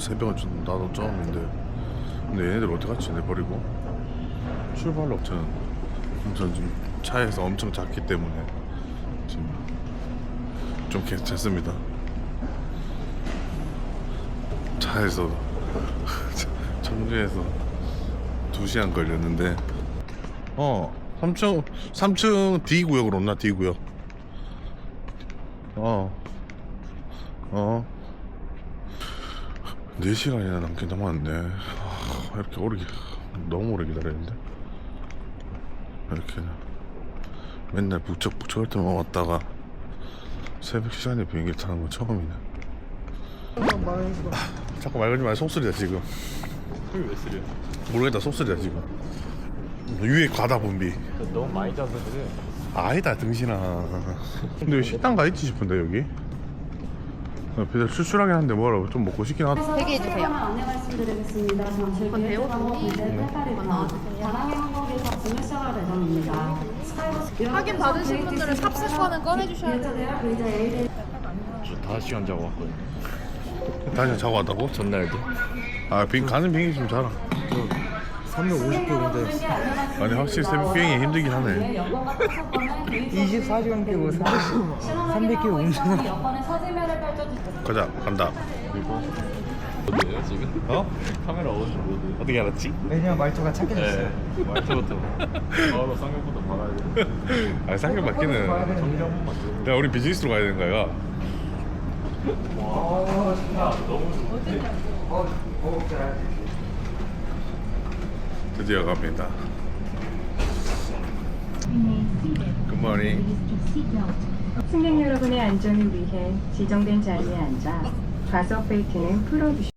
엄청 새벽은 좀 나도 처음인데. 근데 얘네들 어디 갔지? 내 버리고? 출발 업체는 전 지금 차에서 엄청 작기 때문에 지금 좀 괜찮습니다. 차에서 청주에서 2시간 걸렸는데. 어 3층 3층 D 구역으로 온나? D 구역. 어. 어. 4시간이나 남긴 남았네. 아, 이렇게 오래, 기- 너무 오래 기다렸는데. 이렇게 맨날 북적북적 할 때만 왔다가 새벽 시간에 비행기 타는 건 처음이네. 아, 자꾸 말 걸지 마. 속쓰리다, 지금. 왜 쓰려? 모르겠다, 속쓰리다, 지금. 위에 과다 분비. 너무 많이 짜서 그래. 아니다, 등신아. 근데 왜 식당 가 있지 싶은데, 여기? 배달 출출하긴 한데 뭐라고 좀 먹고 싶긴 하다. 되게 해주세요. 안내 말씀드리겠습니다. 잠시 배우분이 이제 배탈이고 바람의 항공기에서 주문 시작할 예정입니다. 확인 받으신 분들은 삽스권은 꺼내주셔야 돼요. 의자 A 저 5시간 자고 왔거든요. 다시 자고 왔다고? 전날도. 아, 비, 가는 비행기 좀 자라. 350km인데 아니, 확실히 새벽 비행이 힘들긴 하네. 여권과 파스포는 개인 24시간 끼고 300km 운전 여권의 사진면을 펼쳐주세요. 가자, 간다. 어디에요 지금? 어? 카메라 어디 모드? 어떻게 알았지? 왜냐면 말투가 착해졌어요 네. 말투부터 바로 쌍욕부터 받아야 돼. 아, 상금 받기는. 정리 한 번만 줘. 야, 우리 비즈니스로 가야 되는 거야. 드디어 갑니다. 굿모닝. 승객 여러분의 안전을 위해 지정된 자리에 앉아 좌석 벨트는 풀어주시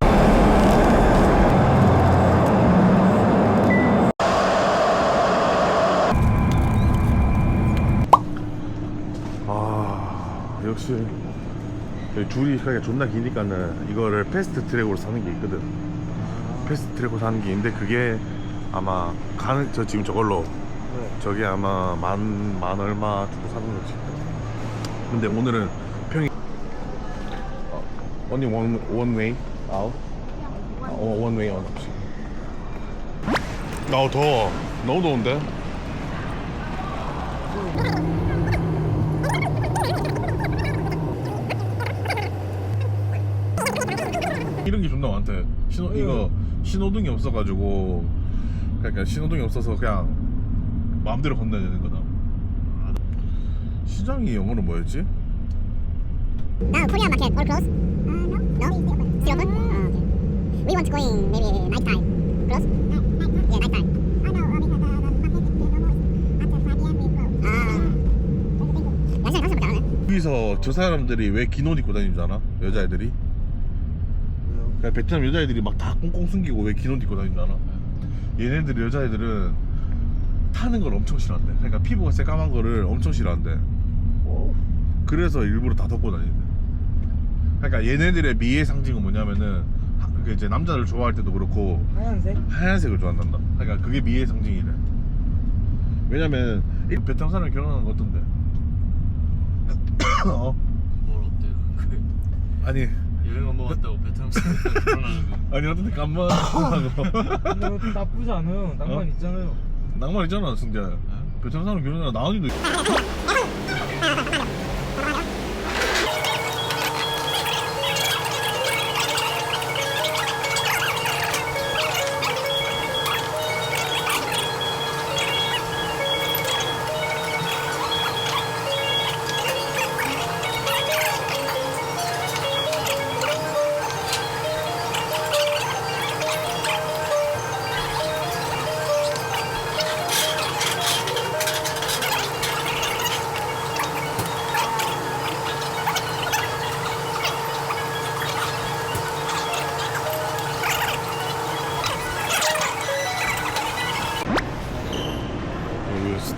아, 역시 줄이 그냥 존나 기니까는 이거를 패스트 트랙으로 사는 게 있거든. 패스트 트랙으로 사는 게 있는데 그게 아마 가는 저 지금 저걸로 저게 아마 만, 만 얼마 주고 사는 거지. 근데 오늘은 평이 어, only one one way out. 어, one way out. 아 더워. 너무 더운데. 이런 게 존나 많대. 신호 이거 신호등이 없어가지고 그러니까 신호등이 없어서 그냥 마음대로 건너야 되는 거다. 시장이 영어로 뭐였지? Now Korea market all closed? Uh, no. No? Still open? Oh, okay. We want to go in maybe night time. Close? Yeah, night time. Oh, no, uh, because the, the market is normal. After 5 p.m. we close. 아. 야시장 다섯 밖에 안 하네. 여기서 저 사람들이 왜 긴 옷 입고 다니는 줄 아나? 여자애들이? 그냥 베트남 여자애들이 막 다 꽁꽁 숨기고 왜 긴 옷 입고 다니는 줄 아나? 얘네들 여자애들은 타는 걸 엄청 싫어한대. 그러니까 피부가 새까만 거를 엄청 싫어한대. 그래서 일부러 다 덮고 다니는데. 그러니까 얘네들의 미의 상징은 뭐냐면은 하- 그 이제 남자를 좋아할 때도 그렇고 하얀색? 하얀색을 좋아한단다. 그러니까 그게 미의 상징이래. 왜냐면 이 베트남 사람이 결혼하는 거 어떤데? 어? 뭘 어때요? 그 아니 한번 왔다고 베트남 사람이랑 결혼하는 거. 아니 어떤데 간만 하고 근데 나쁘지 않아요 낭만 어? 있잖아요 낭만 있잖아 승재. 베트남 사람 결혼하나 나은이도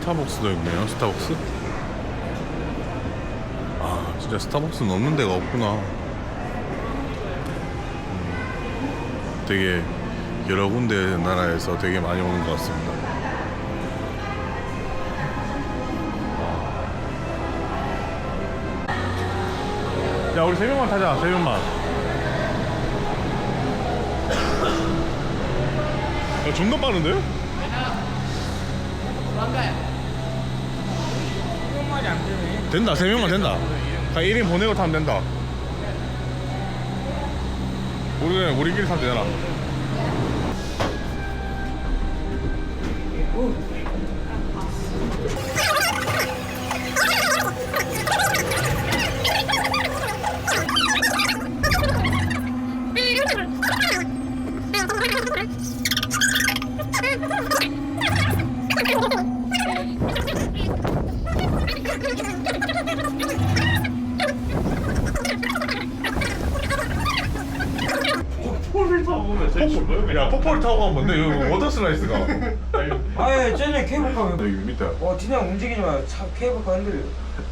스타벅스도 있네요 스타벅스 아 진짜 스타벅스는 없는 데가 없구나 음, 되게 여러 군데 나라에서 되게 많이 오는 것 같습니다 야 우리 세 명만 타자 세 명만 야 존나 빠른데? 도망가요. 말이 안 되네. 된다 세 명만 된다. 다 1인 보내고 타면 된다. 우리 우리끼리 타면 되잖아 타고 보면 제일 죽어요 야 폭포를 타고 가면 뭔데 여기 워터 슬라이스가 아예 쟤네 케이블카 왜? 여기 밑에 어 그냥 움직이지 마요. 차 케이블카 흔들려.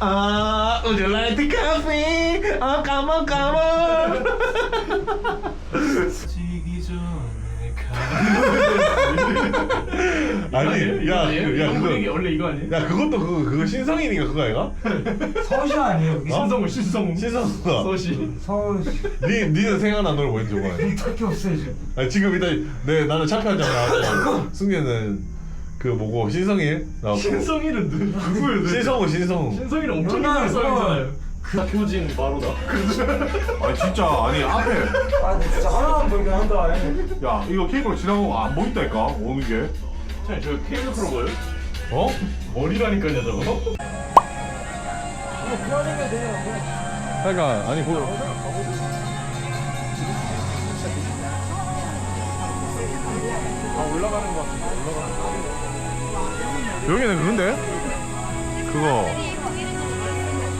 아 would you like the coffee? 아 come on come on 아니 야, 그- 야 이게 그거 원래 이거 아니에요? 야 그것도 그거 그거 신성인이가 그거 아이가? 서시 아니에요? 여기? 신성우 신성우 신성우가 서시 서울 니 니는 생각나 너를 뭐했지 저번에 딱히 없어요 지금. 아니 지금 일단 내 나는 차표하잖아 승계는 그 뭐고 나왔고 신성이는 누구예요? 신성우 신성우 신성이는 엄청 누나, 유명한 사람이잖아요 그 표진 바로다. 아니 진짜 아니 앞에. 아 근데 진짜 하나만 보이긴 한다. 야 이거 케이블 지나가고 안 보인다니까 오는 게. 참, 저 케이블카로 보여요? 어? 머리라니까요 저거? 그러니까 아니 그 올라가는 거 같은데 올라가는 거 여기는 그건데? 그거.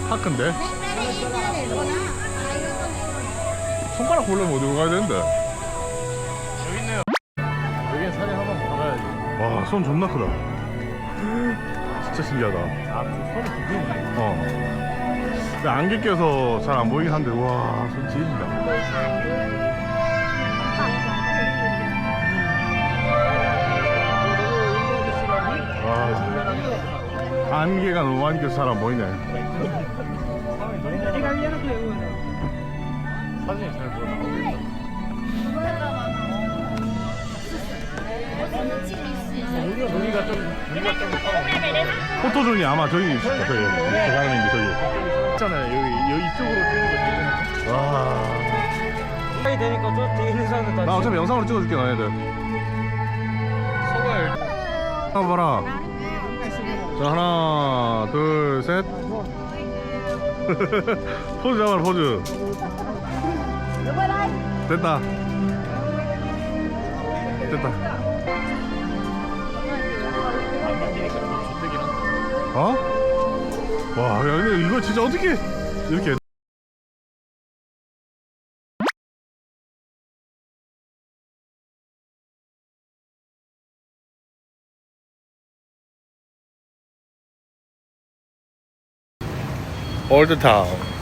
파크인데 손가락 보려면 어디로 가야 되는데? 여기 있네요. 여긴 사진 한번 박아야지. 와 손 존나 크다. 진짜 신기하다. 아손 부드럽네. 어. 근데 안개 껴서 잘 안 보이긴 한데 와손 지린다. 와 안개가 너무 많이 껴서 잘 안 보이네 사진이 잘 보여. 여기가 좀 여기가 좀 포토존이 아마 저기 있을 거야 저기 저 사람인데 저기. 있잖아요. 여기 여기 이쪽으로 찍는 거 와. 빨리 되니까 저 뒤에 있는 사람들 다. 나 어차피 영상으로 찍어줄게 너네들. 서울 한번 봐라. 자 하나 둘 셋. 포즈 잡아라 포즈 됐다. 됐다. 어? 와 야, 근데 이거 진짜 어떻게 이렇게 올드타운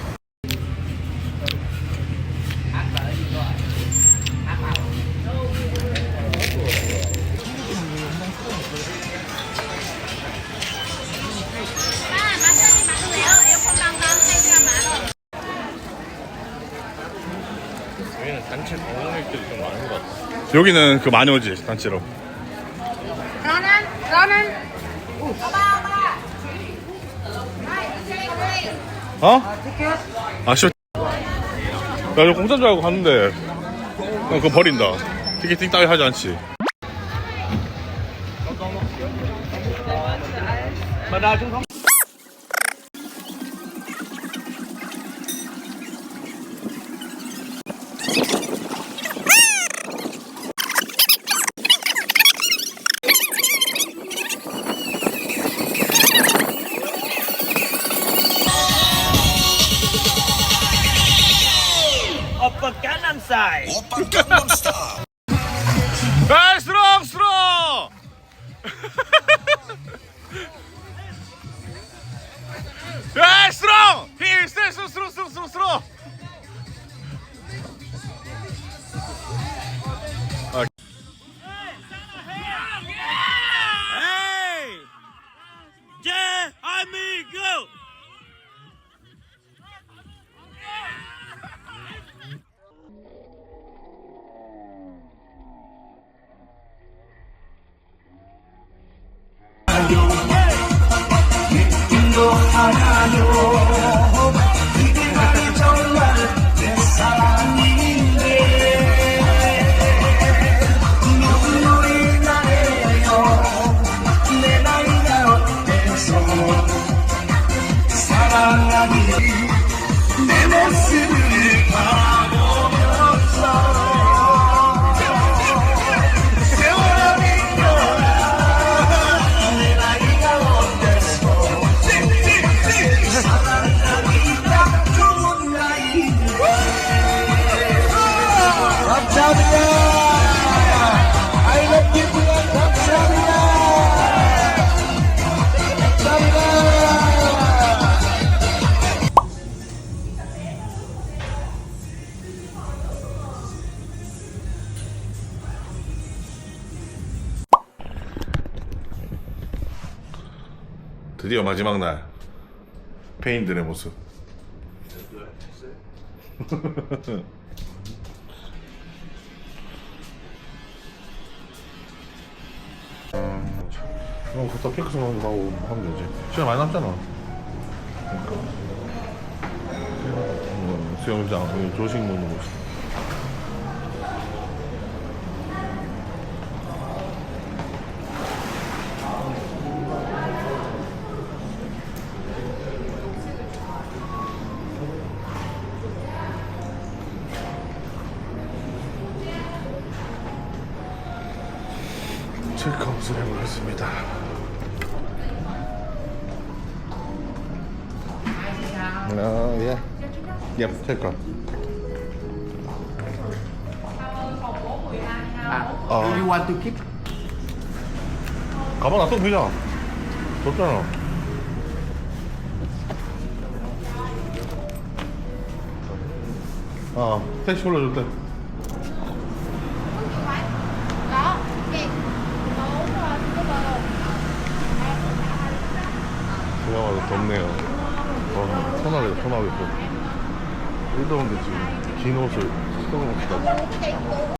여기는 그 많이 오지 단체로. 러는 러는 어? 아 쇼. 야 이거 공짜인 줄 알고 갔는데. 어, 그거 버린다. 티켓팅 따위 하지 않지 에이 드디어 마지막 날. 페인들의 모습. 그럼 핑크 성형 하고 하면 되지. 시간 많이 남잖아. 음, 수영장 여기 조식 먹는 곳체 아, 예. 예, 체크아웃 아, You want to keep? 가방 놔둬 보자 덥잖아 아 택시 rồi. 그야말로 덥네요 어, 소나게 소나게 또. 일더운데 지금 긴 옷을 뜯어놓기까지